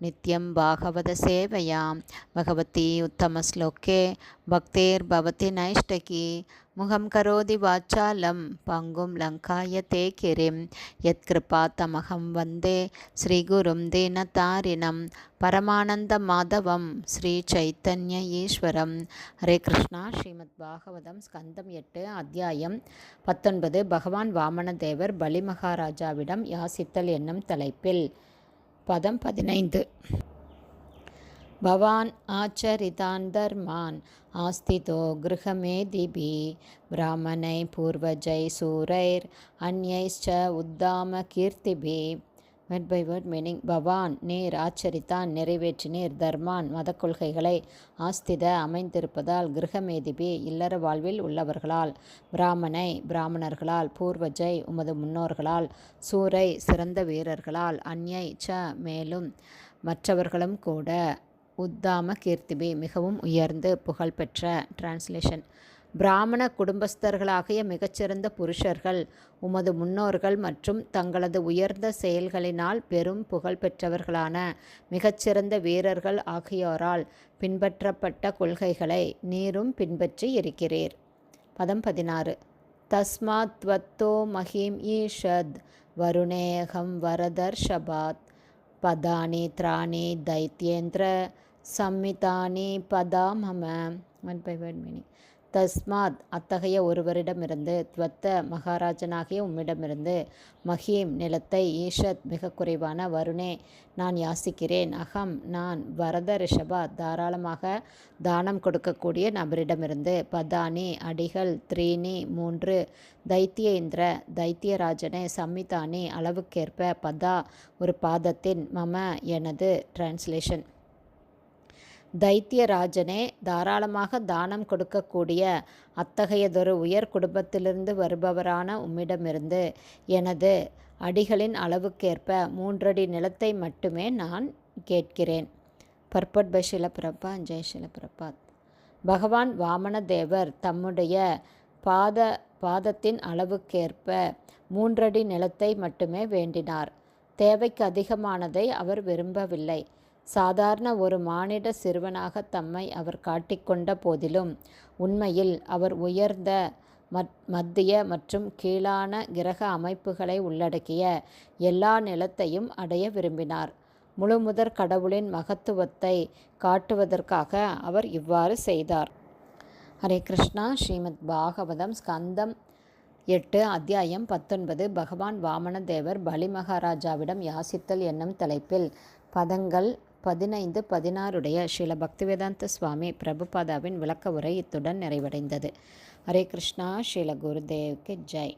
நித்யம் பாகவத சேவையாம். பகவதி உத்தமஸ்லோகே பக்தேர்பவதி நைஷ்டகி. முகம் கரோதி வாச்சாலம். பங்கும் லங்காய தே கிரிம் யத்கிருபா தமகம் வந்தே. ஸ்ரீகுரும் தீனதாரிணம் பரமானந்த மாதவம். ஸ்ரீ சைத்தன்ய ஈஸ்வரம். ஹரே கிருஷ்ணா. ஸ்ரீமத் பாகவதம் ஸ்கந்தம் எட்டு அத்தியாயம் பத்தொன்பது. பகவான் வாமனதேவர் பலி மகாராஜாவிடம் யாசித்தல் என்னும் தலைப்பில் பதம் பதினைந்து भवान् आचरितान् धर्मान् आस्थितो गृहमेदिभिः ब्राह्मणैः पूर्वजैः सूरैर् अन्यैश्च உத்தாமகீர்த்திபிः வேர்ட் பை வேர்ட் மீனிங் பவான் நீர் ஆச்சரித்தான் நிறைவேற்றினீர் தர்மான் மத கொள்கைகளை ஆஸ்தித அமைந்திருப்பதால் கிரகமேதிபி இல்லற வாழ்வில் உள்ளவர்களால் பிராமணை பிராமணர்களால் பூர்வஜை உமது முன்னோர்களால் சூரை சிறந்த வீரர்களால் அந்யை ச மேலும் மற்றவர்களும் கூட உத்தாம கீர்த்திபி மிகவும் உயர்ந்து புகழ்பெற்ற டிரான்ஸ்லேஷன் பிராமண குடும்பஸ்தர்களாகிய மிகச்சிறந்த புருஷர்கள் உமது முன்னோர்கள் மற்றும் தங்களது உயர்ந்த செயல்களினால் பெரும் புகழ் பெற்றவர்களான மிகச்சிறந்த வீரர்கள் ஆகியோரால் பின்பற்றப்பட்ட கொள்கைகளை நீரும் பின்பற்றி இருக்கிறீர். பதம் பதினாறு. தஸ்மாத்வத்தோ மஹிம் ஈஷத் வருணேகம் வரதர்ஷபாத் பதானி திராணி தைத்யேந்திர சம்மிதானி பதாமம ஒன் பை வேர்ட் மீனிங் தஸ்மாத் அத்தகைய ஒருவரிடமிருந்து துவத்த மகாராஜனாகிய உம்மிடமிருந்து மஹீம் நிலத்தை ஈஷத் மிக குறைவான வருணே நான் யாசிக்கிறேன். அகம் நான் வரத ரிஷபா தாராளமாக தானம் கொடுக்கக்கூடிய நபரிடமிருந்து பதானி அடிகள் த்ரீனி மூன்று தைத்தியேந்திர தைத்தியராஜனே சம்மிதானி அளவுக்கேற்ப பதா ஒரு பாதத்தின் மம எனது டிரான்ஸ்லேஷன் தைத்தியராஜனே தாராளமாக தானம் கொடுக்கக்கூடிய அத்தகையதொரு உயர் குடும்பத்திலிருந்து வருபவரான உம்மிடமிருந்து எனது அடிகளின் அளவுக்கேற்ப மூன்றடி நிலத்தை மட்டுமே நான் கேட்கிறேன். பர்பட் பை ஷிலபிரப்பா ஜெய் ஷிலபிரபாத் பகவான் வாமனதேவர் தம்முடைய பாத பாதத்தின் அளவுக்கேற்ப மூன்றடி நிலத்தை மட்டுமே வேண்டினார். தேவைக்கு அதிகமானதை அவர் விரும்பவில்லை. சாதாரண ஒரு மானிட சிறுவனாக தம்மை அவர் காட்டிக்கொண்ட போதிலும் உண்மையில் அவர் உயர்ந்த மத்திய மற்றும் கீழான கிரக அமைப்புகளை உள்ளடக்கிய எல்லா நிலத்தையும் அடைய விரும்பினார். முழுமுதற் கடவுளின் மகத்துவத்தை காட்டுவதற்காக அவர் இவ்வாறு செய்தார். ஹரே கிருஷ்ணா. ஸ்ரீமத் பாகவதம் ஸ்கந்தம் எட்டு அத்தியாயம் பத்தொன்பது. பகவான் வாமனதேவர் பலி மகாராஜாவிடம் யாசித்தல் என்னும் தலைப்பில் பதங்கள் பதினைந்து பதினாறுடைய ஸ்ரீல பக்திவேதாந்த சுவாமி பிரபுபாதாவின் விளக்க உரை இத்துடன் நிறைவடைந்தது. ஹரே கிருஷ்ணா ஸ்ரீல குருதேவ்க்கு ஜெய்.